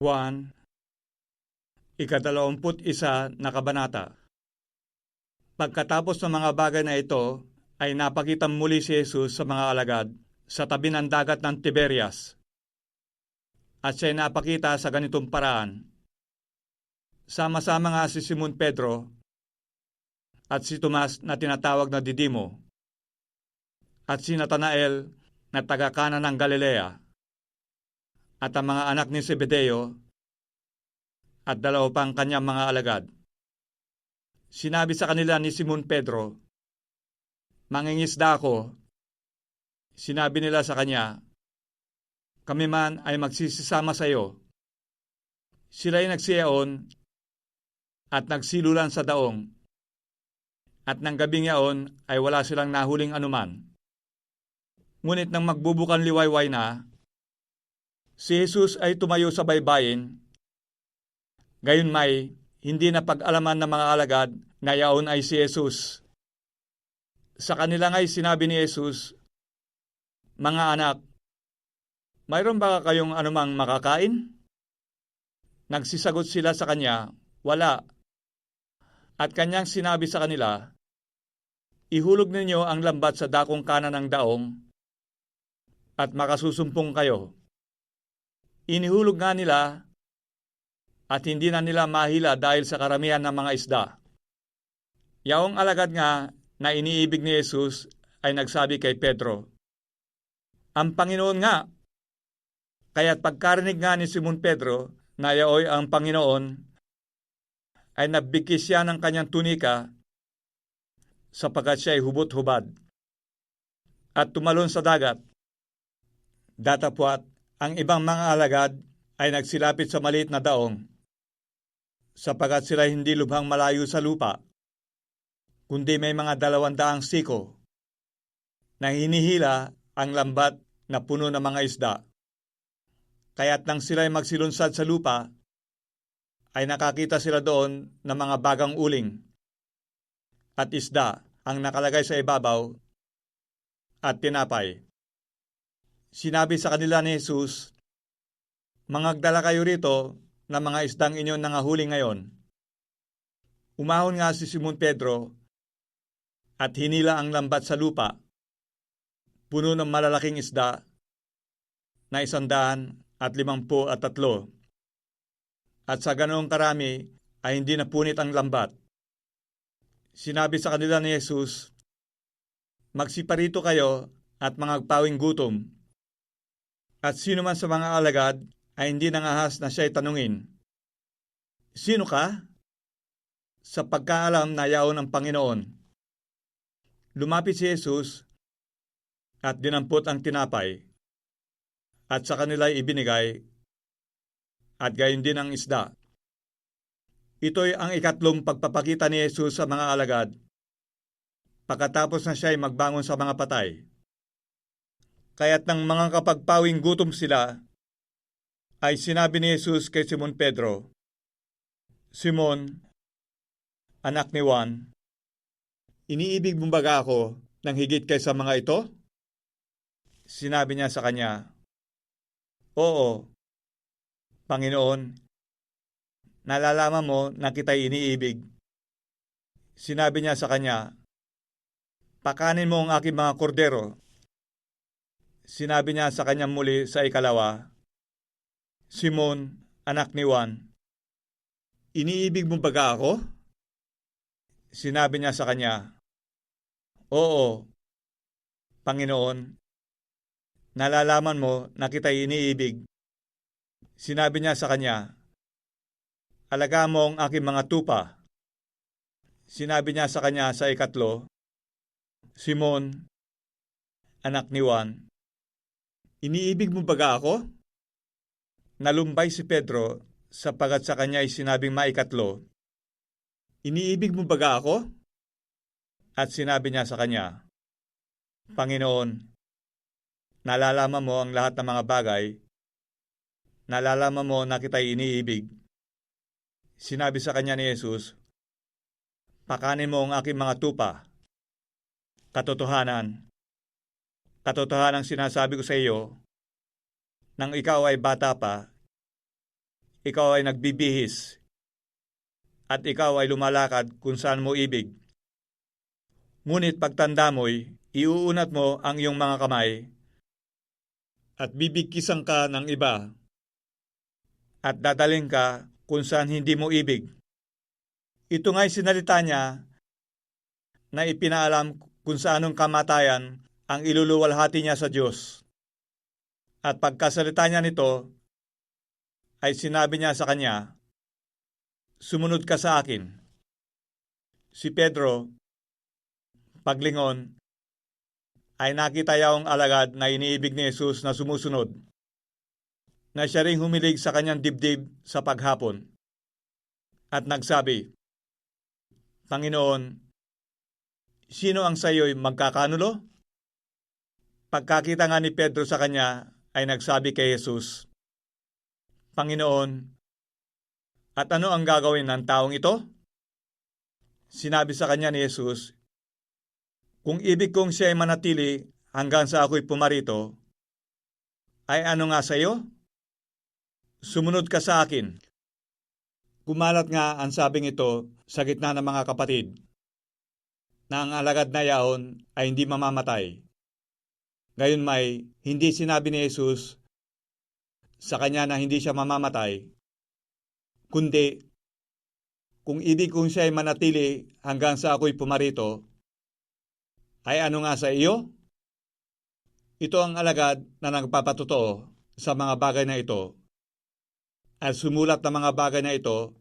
1. Ikadalawamput isa na kabanata. Pagkatapos ng mga bagay na ito, ay napakita muli si Jesus sa mga alagad sa tabi ng dagat ng Tiberias. At siya napakita sa ganitong paraan. Sama-sama nga si Simon Pedro at si Tomas na tinatawag na Didimo at si Natanael na taga-kana ng Galilea at ang mga anak ni Zebedeo at dalawa pang kanyang mga alagad. Sinabi sa kanila ni Simon Pedro, Mangingisda ako. Sinabi nila sa kanya, Kami man ay magsisisama sa iyo. Sila'y nagsiyaon at nagsilulan sa daong. At ng gabing yaon ay wala silang nahuling anuman. Ngunit nang magbubukan liwayway na, si Jesus ay tumayo sa baybayin. Gayon may, hindi na pag-alaman ng mga alagad na yaon ay si Jesus. Sa kanila nga'y sinabi ni Jesus, Mga anak, mayroon ba kayong anumang makakain? Nagsisagot sila sa kanya, Wala. At kanyang sinabi sa kanila, Ihulog ninyo ang lambat sa dakong kanan ng daong at makasusumpong kayo. Inihulog nga nila at hindi na nila mahila dahil sa karamihan ng mga isda. Yaong alagad nga na iniibig ni Jesus ay nagsabi kay Pedro, Ang Panginoon nga! Kaya't pagkarinig nga ni Simon Pedro na yaoy ang Panginoon, ay nabigkis siya ng kanyang tunika sapagkat siya ay hubot-hubad at tumalon sa dagat. Datapwat, ang ibang mga alagad ay nagsilapit sa maliit na daong sapagkat sila hindi lubhang malayo sa lupa kundi may mga dalawandaang siko na hinihila ang lambat na puno ng mga isda. Kaya't nang sila'y magsilunsad sa lupa, ay nakakita sila doon ng mga bagang uling at isda ang nakalagay sa ibabaw at tinapay. Sinabi sa kanila ni Jesus, Mangagdala kayo rito ng mga isdang inyong nangahuli ngayon. Umahon nga si Simon Pedro at hinila ang lambat sa lupa, puno ng malalaking isda na isandaan at limampu at tatlo. At sa ganoong karami ay hindi napunit ang lambat. Sinabi sa kanila ni Jesus, Magsiparito kayo at mangagpawing gutom. At sino man sa mga alagad ay hindi nangahas na siya'y tanungin, Sino ka? Sa pagkaalam na yaon ng Panginoon. Lumapit si Jesus at dinampot ang tinapay at sa kanila ibinigay at gayon din ang isda. Ito'y ang ikatlong pagpapakita ni Jesus sa mga alagad pagkatapos na siya ay magbangon sa mga patay. Kaya't nang mga kapagpawing gutom sila, ay sinabi ni Jesus kay Simon Pedro, Simon, anak ni Juan, Iniibig mo baga ako ng higit kaysa mga ito? Sinabi niya sa kanya, Oo, Panginoon, nalalaman mo na kita'y iniibig. Sinabi niya sa kanya, Pakanin mo ang aking mga kordero. Sinabi niya sa kanya muli sa ikalawa, Simon, anak ni Juan, iniibig mo baga ako? Sinabi niya sa kanya, Oo, Panginoon, nalalaman mo na kita'y iniibig. Sinabi niya sa kanya, Alaga mo ang aking mga tupa. Sinabi niya sa kanya sa ikatlo, Simon, anak ni Juan, iniibig mo baga ako? Nalumbay si Pedro sapagat sa kanya ay sinabing maikatlo, Iniibig mo baga ako? At sinabi niya sa kanya, Panginoon, nalalaman mo ang lahat ng mga bagay, nalalaman mo na kita'y iniibig. Sinabi sa kanya ni Jesus, Pakanin mo ang aking mga tupa. Katotohanan, katotohanan ang sinasabi ko sa iyo, nang ikaw ay bata pa, ikaw ay nagbibihis at ikaw ay lumalakad kung saan mo ibig. Ngunit pagtanda mo'y iuunat mo ang iyong mga kamay at bibigkisan ka ng iba at dadaling ka kung saan hindi mo ibig. Ito nga'y sinalita niya na ipinaalam kung saanong kamatayan ang iluluwalhati niya sa Diyos. At pagkasalita niya nito, ay sinabi niya sa kanya, Sumunod ka sa akin. Si Pedro, paglingon, ay nakita yaong alagad na iniibig ni Jesus na sumusunod, na siya ring humilig sa kanyang dibdib sa paghapon, at nagsabi, Panginoon, sino ang sayo'y magkakanulo? Pagkakita nga ni Pedro sa kanya, ay nagsabi kay Jesus, Panginoon, at ano ang gagawin ng taong ito? Sinabi sa kanya ni Jesus, Kung ibig kong siya ay manatili hanggang sa ako'y pumarito, ay ano nga sa iyo? Sumunod ka sa akin. Kumalat nga ang sabing ito sa gitna ng mga kapatid, na ang alagad na yaon ay hindi mamamatay. Gayon may, hindi sinabi ni Jesus sa kanya na hindi siya mamamatay, kundi kung ibig kong siya ay manatili hanggang sa ako'y pumarito, ay ano nga sa iyo? Ito ang alagad na nagpapatotoo sa mga bagay na ito at sumulat ng mga bagay na ito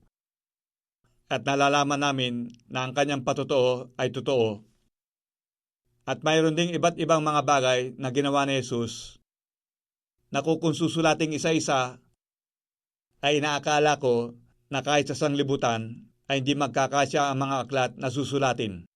at nalalaman namin na ang kanyang patotoo ay totoo. At mayroon ding iba't ibang mga bagay na ginawa ni Jesus na kung susulating isa-isa ay inaakala ko na kahit sa sanglibutan ay hindi magkakasya ang mga aklat na susulatin.